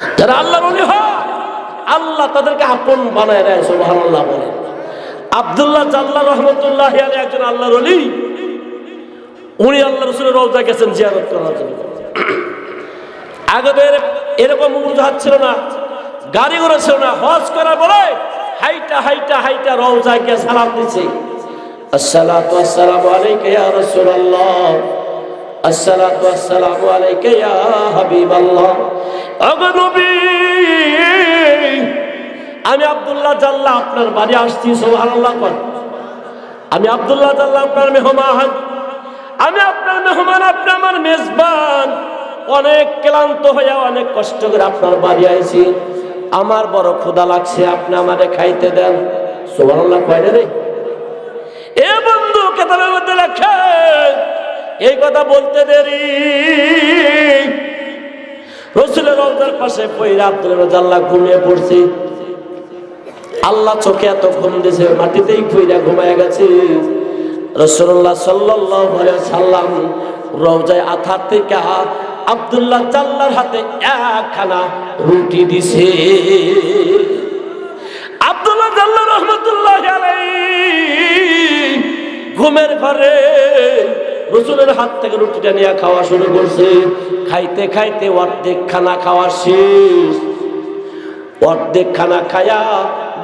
যারা আল্লাহ বলি হয়, আল্লাহ তাদেরকে আপন বানায় সোহান আল্লাহ বলে। আবদুল্লাহ জাল্লা রহমতুল্লাহ একজন আল্লাহ রলি উনি আল্লাহ রসুলের রওজা গেছেন জিয়ারত করার জন্য। আগে তো এর- এরকম উড়জাহাজ ছিল না গাড়ি ঘোড়া ছিল না, হজ করার পরে হাইটা হাইটা হাইটা রওজা গিয়ে সালাম দিছে। আসসালাতু আসসালামু আলাইকা ইয়া রাসূলুল্লাহ। আসসালাতু আসসালামু আলাইকা ইয়া হাবিবাল্লাহ। ওগো নবী আমি আব্দুল্লাহ জাল্লা আপনার বাড়ি আসছি সুবহানাল্লাহ কোন আমি আব্দুল্লাহ জাল্লা আপনার মেহমান। আমি আপনার মেহমান আপনি আমার মেজবান। অনেক ক্লান্ত হয়ে অনেক কষ্ট করে আপনার বাড়ি আইছি। আমার বড় ক্ষুদা লাগছে আপনি আমারে খাইতে দেন। সুবহানাল্লাহ কয়টা রে? এ বন্ধু কেতাবের মধ্যে লেখে এই কথা বলতে দেরি। রসুলের রওজার পাশে পইরা আব্দুল রাজাল্লাহ ঘুমিয়ে পড়ছি। আল্লাহ চোখে এত ঘুম দিয়েছে মাটিতেই খুইরা ঘুমায় গেছে। রসুল্লাহ সাল্লাহ সাল্লাম রওজায় আথার থেকে আব্দুল্লাহ জাল্লার হাতে একখানা রুটি দিছে। আব্দুল্লাহ জাল্লা রহমতুল্লাহ ঘুমের ঘরে রসুলের হাত থেকে রুটিটা নিয়ে খাওয়া শুরু করছে। খাইতে খাইতে অর্ধেক খানা খাওয়া শেষ। অর্ধেক খানা খায়া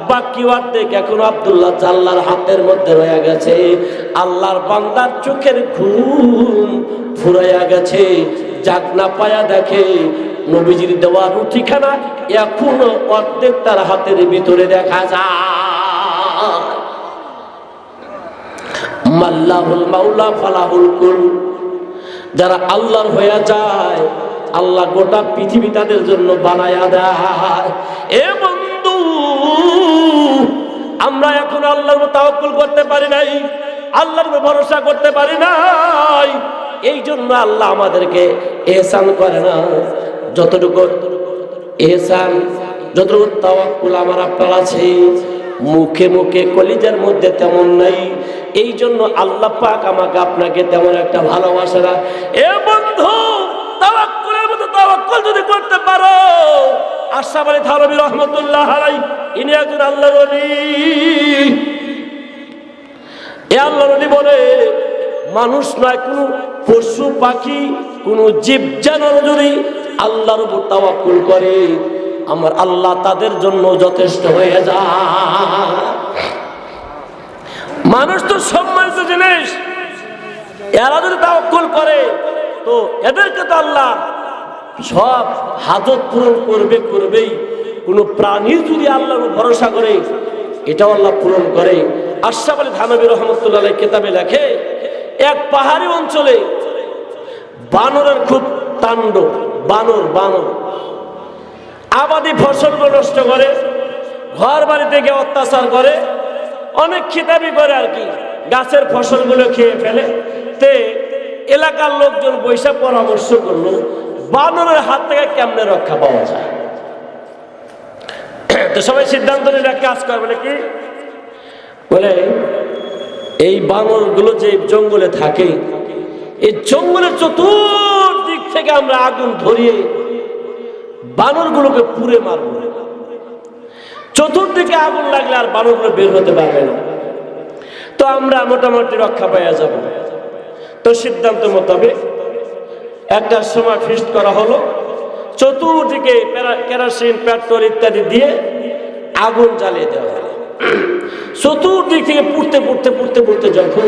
বাকি অর্ধেক এখন আব্দুল্লাহ জাল্লার হাতের মধ্যে রয়ে গেছে। আল্লাহর বান্দার চোখের ঘুম ফুরাইয়া গেছে। যাক না পায়া দেখে নবীজির দেওয়া রুটিখানা এখনও অর্ধেক তার হাতের ভিতরে দেখা যায়। মাল্লাহুল মাওলা ফালাহুল কুল। যারা আল্লাহর হয়ে যায়, আল্লাহ গোটা পৃথিবী তাদের জন্য বানায়া দেয়। এ বন্ধু, আমরা এখন আল্লাহর তাওয়াক্কুল করতে পারি নাই, আল্লাহর ভরসা করতে পারি নাই। এই জন্য আল্লাহ আমাদেরকে এহসান করে না। যতটুকু এহসান, যতটুকু তাওয়াক্কুল আমার আপনার আছে, মুখে মুখে কলিজার মধ্যে তেমন নাই। এই জন্য আল্লাহ পাক আমাকে আপনাকে তেমন একটা ভালোবাসে না। এ বন্ধু, তাওয়াক্কুলের মতো তাওয়াক্কুল যদি করতে পারো, আশরাফ আলী থানবী রহমতুল্লাহ আলাই ইনি একজন আল্লাহর এ আল্লাহর বলে, মানুষ নয়, কোনো পশু, পাখি, কোনো জীব জানোয়ার যদি আল্লাহর উপর তাওয়াক্কুল করে, আমার আল্লাহ তাদের জন্য যথেষ্ট হয়ে যায়। মানুষ তো সম্মানিত জিনিস। এরা যদি তাওয়াক্কুল করে, তো এদেরকে তো আল্লাহ সব হাজত পূরণ করবে, করবেই। কোনো প্রাণী যদি আল্লাহ ভরসা করে, এটাও আল্লাহ পূরণ করে। আশরাফ আলী থানবী রহমতুল্লাহ কেতাবে লেখে, এক পাহাড়ি অঞ্চলে বানরের খুব তাণ্ডব বানর বানর। আবাদি ফসলগুলো নষ্ট করে ঘর বাড়িতে গিয়ে অত্যাচার করে অনেক খিতাবি করে আর কি। গাছের ফসলগুলো খেয়ে ফেলে। তে এলাকার লোকজন বৈশাখ পরামর্শ করল, বানরের হাত থেকে কেমনে রক্ষা পাওয়া যায়? তো সবাই সিদ্ধান্ত নিলে কাজ করে বলে কি বলে, এই বানরগুলো যে জঙ্গলে থাকে, এই জঙ্গলের চতুর্দিক থেকে আমরা আগুন ধরিয়ে বানরগুলোকে পুড়ে মারব। চতুর্দিকে আগুন লাগলে আর বানরগুলো বের হতে পারবে না। তো আমরা মোটামুটি রক্ষা পাইয়া যাব। তো সিদ্ধান্ত মোতাবেক একটা সময় ফিস্ট করা হলো। চতুর্দিকে কেরোসিন, পেট্রোল ইত্যাদি দিয়ে আগুন জ্বালিয়ে দেওয়া হলো। চতুর্দিক থেকে পুড়তে পুড়তে পুড়তে পুড়তে যখন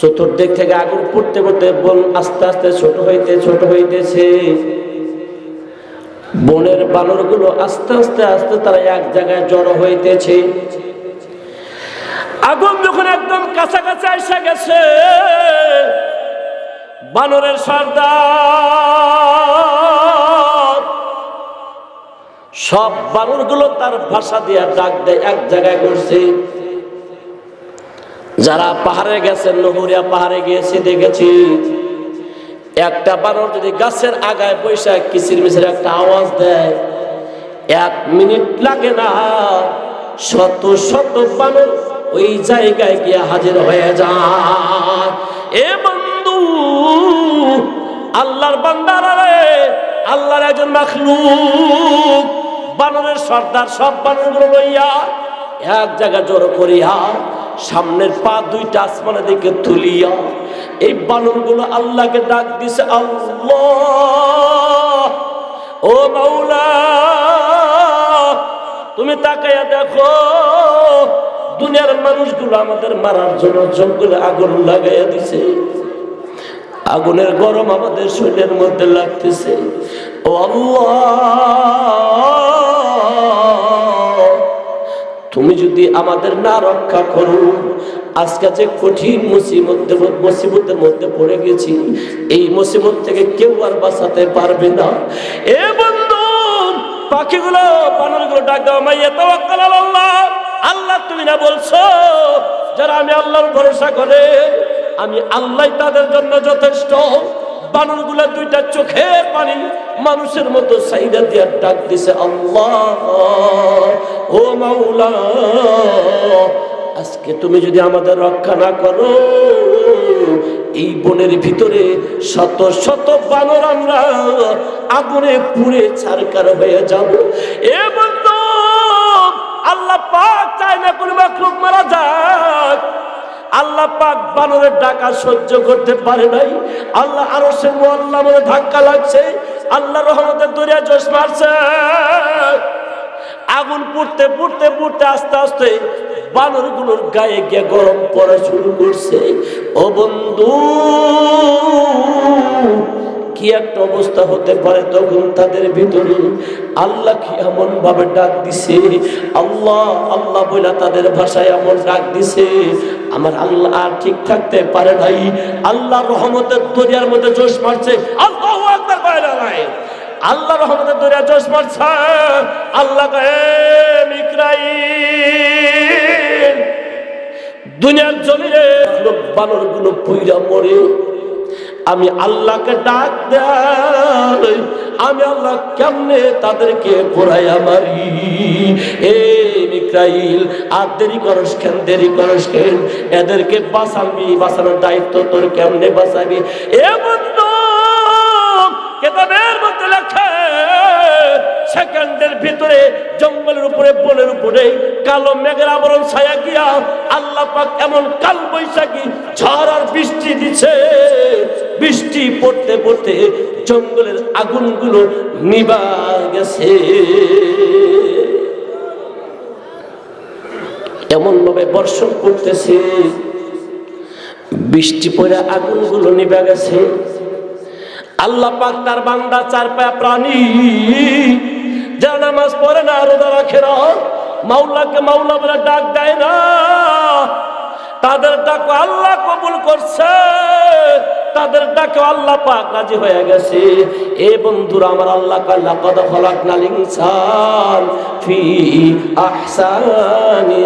চতুর্দিক থেকে আগুন পুড়তে পুড়তে বন আস্তে আস্তে ছোট হইতে ছোট হইতেছে বনের বানরগুলো আস্তে আস্তে আস্তে তারা এক জায়গায় জড়ো হইতেছে। আগুন যখন একদম কাছাকাছি এসে গেছে, বানরের সর্দার সব বানরগুলো তার ভাষা দিয়ে ডাক দেয়, এক জায়গায় করছে যারা পাহাড়ে গেছেন নহরিয়া পাহাড়ে গিয়েছে দেখেছি একটা বানর যদি গাছের আগায় বৈশাখ কিচির মিচির একটা আওয়াজ দেয়, এক মিনিট লাগে না, শত শত বানর ওই জায়গায় গিয়ে হাজির হয়ে যায়। এ বন্ধু, আল্লাহর বান্দারা রে, আল্লাহর একজন মাখলুক। বানরের সর্দার সব বানরগুলো লইয়া এক জায়গা জড়ো করিয়া সামনের পা দুইটা আসমানের দিকে তুলিয়া এই বানরগুলো আল্লাহকে ডাক দিছে ও মাওলা, তুমি তাকাইয়া দেখো, দুনিয়ার মানুষগুলো আমাদের মারার জন্য জঙ্গলে আগুন লাগাইয়া দিছে। আগুনের গরম আমাদের শরীরের মধ্যে লাগতেছে। ও আল্লাহ তুমি যদি আমাদের না রক্ষা করো, আজকে যে কঠিন মুসিবত মুসিবতের মধ্যে পড়ে গেছি, এই মুসিবত থেকে কেউ আর বাঁচাতে পারবে না। পাখিগুলো ডাক আল্লাহ আল্লাহ, তুমি না বলছো? যারা আমি আল্লাহর ভরসা করে, আমি আল্লাহ তাদের জন্য যথেষ্ট। দুইটা চোখের পানি, মানুষের মতো সাইদা দিয়ে ডাক দিছে আল্লাহ। ও মাওলা, আজকে তুমি যদি আমাদের রক্ষা না করো, এই বনের ভিতরে শত শত বানর আমরা আগুনে পুড়ে ছারকার হয়ে যাব। এ বন্ধু, আল্লাহ পাক চায় না কোনো মাকলুক মারা যাক। আল্লাহ পাক বানরের ডাকা সহ্য করতে পারে নাই। আল্লাহ আরও সে ধাক্কা লাগছে। আল্লাহ রহমতের দরিয়া জোশ মারছে। আগুন পুড়তে পুড়তে পুড়তে আস্তে আস্তে বানরগুলোর গায়ে গিয়ে গরম পড়া শুরু করছে। ও বন্ধু, কি একটা অবস্থা হতে পারে তখন তাদের ভিতরে? আল্লাহ কি এমন ভাবে ডাক দিছে? আল্লাহ আল্লাহ বলে তাদের ভাষায় এমন ডাক দিছে। আমার আল্লাহ আর ঠিক থাকতে পারে নাই। আল্লাহ রহমতের দরিয়ার মধ্যে জোশ মারছে। আল্লাহ একবার না নাই আল্লাহ রহমতের দরিয়া জোশ মারছে। আল্লাহ দুনিয়ার জমিনে বানরগুলো পুইরা মরে। আমি আল্লাহকে ডাক আমি আল্লাহ কেমনে তাদেরকে পোড়াইয়া মারি? এ মিক্রাইল, আর দেরি করস কেন, দেরি করস কেন? এদেরকে বাঁচাবি, বাঁচানোর দায়িত্ব তোর কেমনে বাঁচাবি? এ বন্ধু লেখে সেকেন্ডের ভিতরে জঙ্গলের উপরে, বনের উপরে কালো মেঘের আবরণ ছায়া গিয়া আল্লাহ পাক এমন কাল বৈশাখী ঝড় আর বৃষ্টি দিছে। বৃষ্টি পড়তে পড়তে জঙ্গলের আগুনগুলো নিবা গেছে। এমন ভাবে বর্ষণ করতেছে। বৃষ্টি পড়ে আগুনগুলো নিবা গেছে। আল্লাহ পাক তার বান্দা চার পায়া প্রাণী রাখে মাওলাকে মাওলা ডাক দেয় না। তাদের ডাক আল্লাহ কবুল করছে। তাদের ডাকে আল্লাহ পাক রাজি হয়ে গেছে। এ বন্ধুরা, আমার আল্লাহ কাল্লা কদ ফলাক নাল ইনসান ফি আহসানি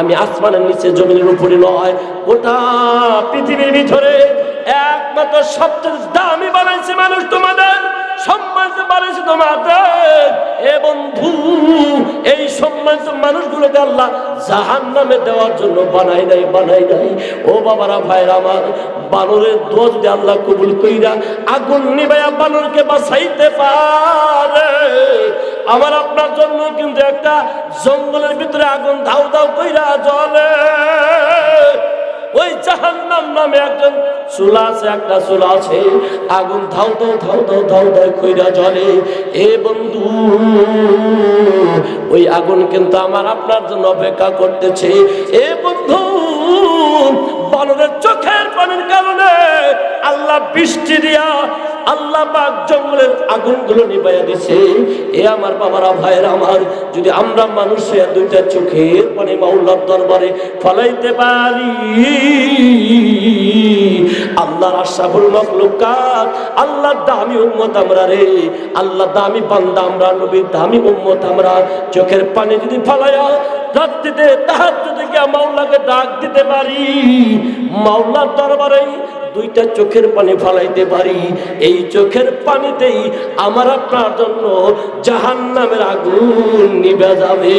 আমি আসমানের নিচে, জমিনের উপরে নয়, গোটা পৃথিবীর ভিতরে একমাত্র সবচেয়ে দামি বানাইছে মানুষ তোমাদের। এই দেওয়ার জন্য বানাই নাই বানাই নাই। ও বাবারা বানরের দোষ আল্লাহ কবুল কইরা আগুন নিবাইয়া বানরকে বাঁচাইতে পারে। আমার আপনার জন্য কিন্তু একটা জঙ্গলের ভিতরে আগুন ধাউ ধাউ কইরা জ্বলে। ওই জাহান্নাম নামে একজন চুলা আছে, একটা চুলা আছে। আগুন ধাউ ধাউ ধাউ ধাউ ধাউ ধাউ কইরা জ্বলে, এ বন্ধু, ওই আগুন কিন্তু আমার আপনার জন্য অপেক্ষা করতেছে। এ বন্ধু, বানরের চোখের পানির কারণে আল্লাহ বৃষ্টি দিয়া আল্লাহ পাক জঙ্গলের আগুনগুলো নিবাইয়া দিছে। এ আমার বাবারা, ভাইয়ের আমার, যদি আমরা মানুষের দুইটা চোখের পানি মাওলার দরবারে ফলাইতে পারি, আল্লাহর আশাফুল মখলুকাত, আল্লাহর দামি উম্মত আমরা রে আল্লাহ দামি বান্দা আমরা, নবীর দামি উম্মত আমরা। চোখের পানি যদি ফলাইয়া রাত্রিতে তাহার যদি গিয়া মাওলাকে ডাক দিতে পারি। মাওলার দরবারে দুইটা চোখের পানি ফালাইতে পারি। এই চোখের পানিতেই আমার আপনার জন্য জাহান নামের আগুন নিবে যাবে।